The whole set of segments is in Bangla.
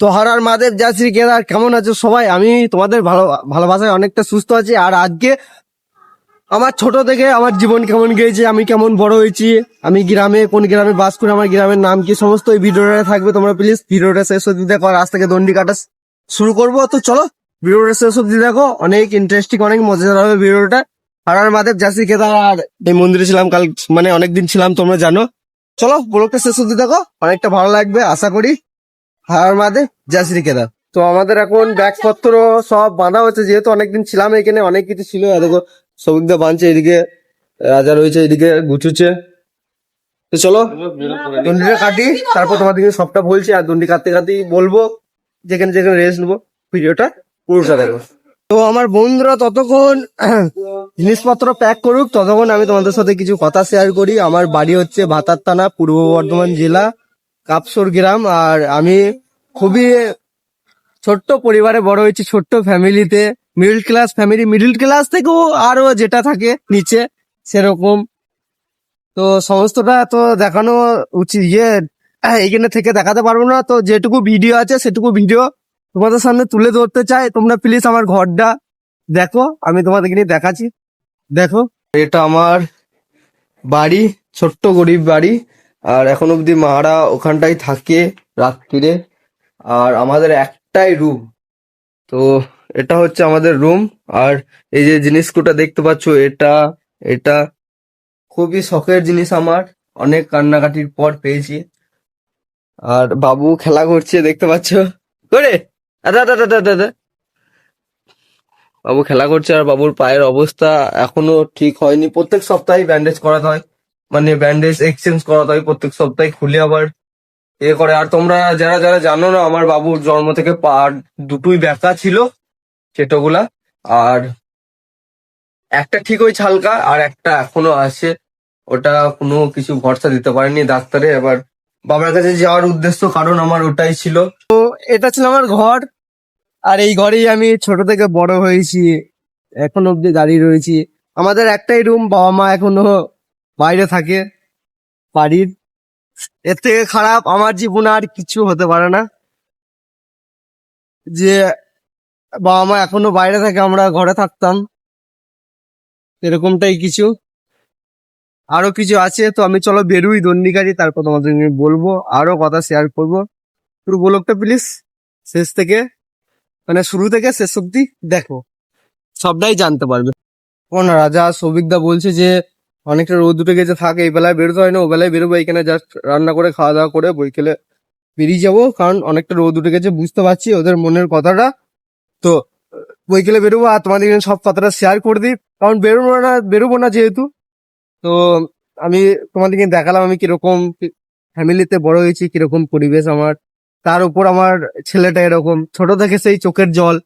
তো হারার মাদের যাচ্ছি কেদার, কেমন আছো সবাই? আমি তোমাদের ভালো, ভালোবাসায় অনেকটা সুস্থ আছি। আর আজকে আমার ছোট থেকে আমার জীবন কেমন গিয়েছে, আমি কেমন বড় হয়েছি, আমি গ্রামে, কোন গ্রামে বাস করি, আমার গ্রামের নাম কি, সমস্ত এই ভিডিওটা থাকবে তোমরা প্লিজ ভিডিওটা শেষ অব্দি দেখো, আর আজ থেকে দণ্ডি কাটা শুরু করব। তো চলো, ভিডিওটা শেষ অব্দি দেখো, অনেক ইন্টারেস্টিং অনেক মজাদার হবে ভিডিওটা। হারার মাদের যাচ্ছি কেদার, আর এই মন্দিরে ছিলাম কাল মানে অনেকদিন ছিলাম, তোমরা জানো। চলো, ব্লগটা শেষ অব্দি দেখো, অনেকটা ভালো লাগবে, আশা করি। হার মাদে জাসরি কেদার। তো আমাদের এখন ব্যাগপত্র সব বাঁধা হচ্ছে যেহেতু অনেকদিন ছিলাম এখানে, অনেক কিছু ছিল। দেখো সবিকদা বাঁধছে এদিকে, রাজা রয়েছে এদিকে গুছুচ্ছে তো চলো দন্ডিটা কাটি, তারপর তোমাদেরকে সবটা বলছি, আর দন্ডি কাটতে কাটতেই বলব, যেখানে যেখানে রেস্ট নেব, ভিডিওটা পুরোটা দেখো। তো আমার বন্ধুরা ততক্ষণ জিনিসপত্র প্যাক করুক, ততক্ষণ আমি তোমাদের সাথে কিছু কথা শেয়ার করি। আমার বাড়ি হচ্ছে ভাতার থানা, পূর্ব বর্ধমান জেলা। কাপসর গ্রাম, আর আমি খুবই ছোট্ট পরিবারে বড় হয়েছি, ছোট্ট ফ্যামিলিতে middle class family middle class থেকেও আরও যেটা থাকে নিচে, সেরকম। তো সমস্তটা তো দেখানো উচিত ইয়ে এখানে থেকে দেখাতে পারব না। তো যেটুকু ভিডিও আছে, সেটুকু ভিডিও তোমাদের সামনে তুলে ধরতে চাই। তোমরা প্লিজ আমার ঘরটা দেখো, আমি তোমাদেরকে নিয়ে দেখাচ্ছি। দেখো, এটা আমার বাড়ি, ছোট্ট গরিব বাড়ি। আর এখন অব্দি মারা ওখানটাই থাকে রাত্রিরে। আর আমাদের একটাই রুম তো এটা হচ্ছে আমাদের রুম আর এই যে জিনিসগুলো দেখতে পাচ্ছ, এটা এটা খুবই শখের জিনিস আমার। অনেক কান্নাকাটির পর পেয়েছি। আর বাবু খেলা করছে, দেখতে পাচ্ছ? করে! বাবু খেলা করছে আর বাবুর পায়ের অবস্থা এখনও ঠিক হয়নি। প্রত্যেক সপ্তাহে ব্যান্ডেজ করাতে হয়। মানে ব্যান্ডেজ এক্সচেঞ্জ করাতে হয় প্রত্যেক সপ্তাহে খুলে আবার এ করে। আর তোমরা যারা যারা জানো না, আমার বাবুর জন্ম থেকে পা দুটোই ব্যাকা ছিল চেটোগুলা আর একটা ঠিক ওই ছালকা, আর একটা এখনও আছে। ওটা কোনো কিছু ভরসা দিতে পারেনি ডাক্তারে। এবার বাবার কাছে যাওয়ার উদ্দেশ্য, কারণ আমার ওটাই ছিল। তো এটা ছিল আমার ঘর। আর এই ঘরেই আমি ছোট থেকে বড় হয়েছি। এখন অব্দি দাঁড়িয়ে রয়েছি। আমাদের একটাই রুম বাবা মা এখনও বাইরে থাকে, বাড়ির। এর থেকে খারাপ আমার জীবনে আর কিছু হতে পারে না। যে বাবা মা এখনও বাইরে থাকে, আমরা ঘরে থাকতাম। এরকমটাই কিছু। আরও কিছু আছে, তো আমি চলো বেরুই দণ্ডিকারি তারপর তোমাদের বলব, আরও কথা শেয়ার করব। পুরো ব্লগটা প্লিজ শেষ থেকে মানে শুরু থেকে শেষ অব্দি দেখো। সবটাই জানতে পারবে। কোন রাজা সৌভিকদা বলছে যে অনেকটা রোদ উঠে গেছে, থাকে, এই বেলায় বেরোতে হয় না, ও বেলায় বেরোবো এখানে জাস্ট রান্না করে, খাওয়া দাওয়া করে বইকেলে বেরিয়ে যাব, কারণ অনেকটা রোদ উঠে গেছে, বুঝতে পারছি ওদের মনের কথাটা। তো বইকেলে বেরোবো আর তোমাদের এখানে সব কথাটা শেয়ার করে দিই, কারণ বেরোবো না বেরোবো না যেহেতু। তো, আমি তোমাদেরকে দেখালাম আমি কীরকম ফ্যামিলিতে বড় হয়েছি, কীরকম পরিবেশ আমার। তার উপর আমার ছেলেটা এরকম, ছোট থেকে সেই চোখের জল।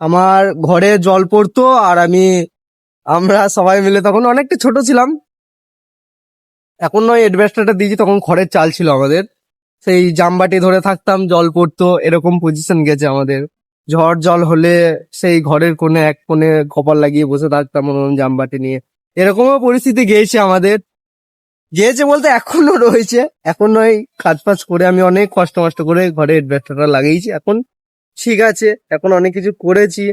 আমার ঘরে জল পড়তো আর আমি আমরা সবাই মিলে তখন অনেকটা ছোট ছিলাম। এখন নয় এডভেস্টারটা দিয়েছি, তখন খড়ের চাল ছিল আমাদের। সেই জামবাটি ধরে থাকতাম, জল পড়তো, এরকম পজিশন গেছে আমাদের। ঝড় জল হলে সেই ঘরের কোণে, এক কোণে কপাল লাগিয়ে বসে থাকতাম ওরকম জামবাটি নিয়ে। এরকমও পরিস্থিতি গিয়েছে আমাদের। গিয়েছে বলতে এখনও রয়েছে। এখন নয়, কাজ ফাজ করে আমি অনেক কষ্ট মষ্ট করে ঘরে এডভেস্টারটা লাগিয়েছি। এখন ঠিক আছে, এখন অনেক কিছু করেছি।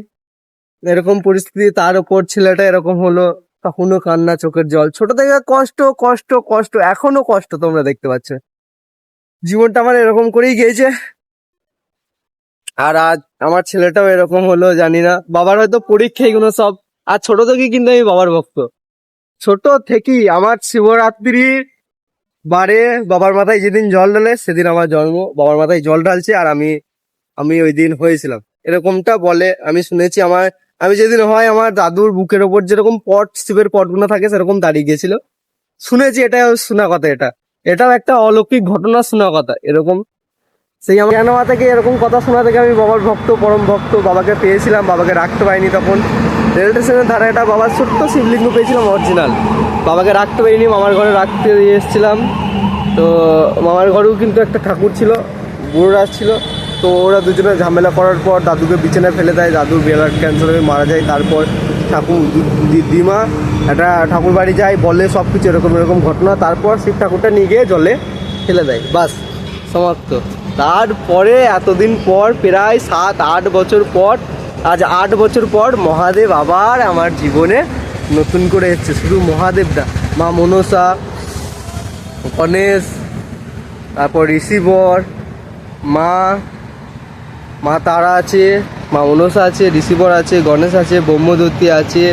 এরকম পরিস্থিতি, তার উপর ছেলেটা এরকম হলো, তখনও কান্না, চোখের জল। ছোট থেকে কষ্ট কষ্ট কষ্ট এখনও কষ্ট তোমরা দেখতে পাচ্ছ। জীবনটা আমার এরকম করেই গিয়েছে। আর আজ আমার ছেলেটাও এরকম হলো, জানি না। বাবার হয়তো পরীক্ষা এগুলো সব, আর ছোট থেকেই কিন্তু আমি বাবার ভক্ত। ছোট থেকেই আমার শিবরাত্রি বারে বাবার মাথায় যেদিন জল ঢালে, সেদিন আমার জন্ম। বাবার মাথায় জল ঢালছে, আর আমি আমি ওই দিন হয়েছিলাম। এরকমটা বলে, আমি শুনেছি আমার আমি যেদিন হয় আমার দাদুর বুকের ওপর যেরকম পট, শিবের পটগুলো থাকে, সেরকম দাঁড়িয়ে গেছিল শুনেছি এটা শোনা কথা এটা। এটাও একটা অলৌকিক ঘটনা শোনা কথা, এরকম। সেই আমার জানা থেকে এরকম কথা শোনা থেকে আমি বাবার ভক্ত, পরম ভক্ত, বাবাকে পেয়েছিলাম, বাবাকে রাখতে পারিনি তখন। রেল স্টেশনের ধারে একটা বাবার ছোট্ট শিবলিঙ্গ পেয়েছিলাম অরিজিনাল বাবাকে রাখতে পারিনি, মামার ঘরে রাখতে এসেছিলাম। তো মামার ঘরেও কিন্তু একটা ঠাকুর ছিল বুড়োরা ছিল। তো ওরা দুজনে ঝামেলা করার পর দাদুকে বিছানায় ফেলে দেয়। দাদুর ব্লাড ক্যান্সার হয়ে মারা যায়। তারপর ঠাকুর দি- দি- দিমা, একটা ঠাকুর বাড়ি যায়, বলে সব কিছু এরকম এরকম ঘটনা। তারপর শিব ঠাকুরটা নিয়ে গিয়ে জলে ফেলে দেয়। বাস, সমাপ্ত। তারপরে এতদিন পর, প্রায় সাত, আট বছর পর, আজ আট বছর পর মহাদেব আবার আমার জীবনে নতুন করে এসছে। শুধু মহাদেবটা মা মনসা, গণেশ, তারপর ঋষিবর, মা মা তারা আছে, মা মনসা আছে, ঋষিবর আছে, গণেশ আছে, ব্রহ্মদত্তী আছে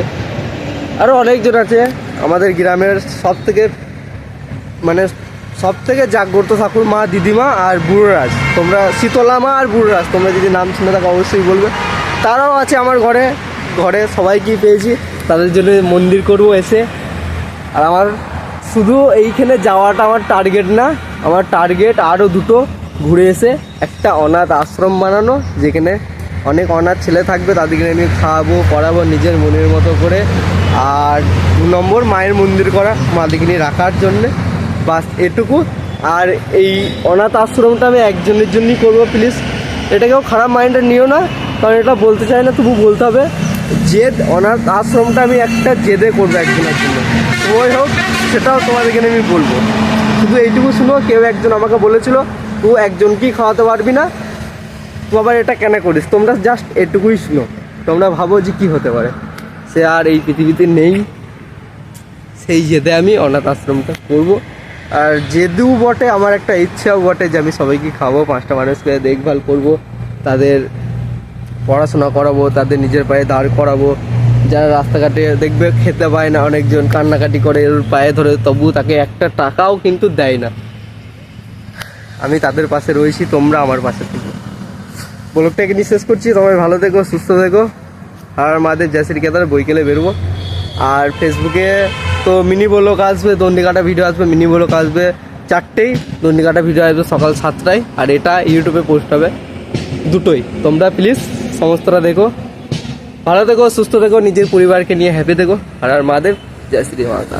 আরও অনেকজন আছে। আমাদের গ্রামের সব থেকে মানে সব থেকে জাগ্রত ঠাকুর মা, দিদিমা আর বুড়োরাজ। তোমরা শীতলা মা আর বুড়োরাজ, তোমরা যদি নাম শুনে থাকো, অবশ্যই বলবে। তারাও আছে আমার ঘরে। ঘরে সবাইকেই পেয়েছি। তাদের জন্য মন্দির করব এসে। আর আমার শুধু এইখানে যাওয়াটা আমার টার্গেট না। আমার টার্গেট আরও দুটো। ঘুরে এসে একটা অনাথ আশ্রম বানানো, যেখানে অনেক অনাথ ছেলে থাকবে, তাদেরকে আমি খাওয়াবো, পড়াবো নিজের মনের মতো করে। আর দু নম্বর মায়ের মন্দির করা মাদেরকে নিয়ে রাখার জন্যে। বাস এটুকু। আর এই অনাথ আশ্রমটা আমি একজনের জন্যই করব প্লিজ এটাকেও খারাপ মাইন্ডে নিও না, কারণ এটা বলতে চাই না, তবু বলতে হবে। জেদ, অনাথ আশ্রমটা আমি একটা জেদে করব একজনের জন্য। ওই হোক, সেটাও তোমাদেরকে আমি বলব। শুধু এইটুকু শুনো, কেউ একজন আমাকে বলেছিল তুই একজনকেই খাওয়াতে পারবি না। তুই আবার এটা কেন করিস? তোমরা জাস্ট এটুকুই শুনো। তোমরা ভাবো যে কি হতে পারে। সে আর এই পৃথিবীতে নেই। সেই জেদে আমি অনাথ আশ্রমটা করব। আর জেদু বটে, আমার একটা ইচ্ছাও বটে যে আমি সবাইকে খাব পাঁচটা মানুষকে দেখভাল করব, তাদের পড়াশোনা করাবো, তাদের নিজের পায়ে দাঁড় করাবো। যারা রাস্তাঘাটে দেখবে, খেতে পায় না অনেকজন, কান্নাকাটি করে পায়ে ধরে, তবু তাকে একটা টাকাও কিন্তু দেয় না। আমি তাদের পাশে রয়েছি, তোমরা আমার পাশে থেকো। ব্লগটা এখানে করছি তোমায় ভালো থেকো, সুস্থ থেকো। আর মাদের জয়শ্রী কেদার বইকেলে বেরোবো। আর ফেসবুকে তো মিনি ব্লগ আসবে দণ্ডিকাটা ভিডিও আসবে, মিনি ব্লগ আসবে চারটেই। দণ্ডিকাটা ভিডিও আসবে সকাল সাতটায়, আর এটা ইউটিউবে পোস্ট হবে দুটোই। তোমরা প্লিজ সমস্তটা দেখো। ভালো থেকো, সুস্থ থেকো, নিজের পরিবারকে নিয়ে হ্যাপি থেকো। আর আর মাদের জয় শ্রী মাতা।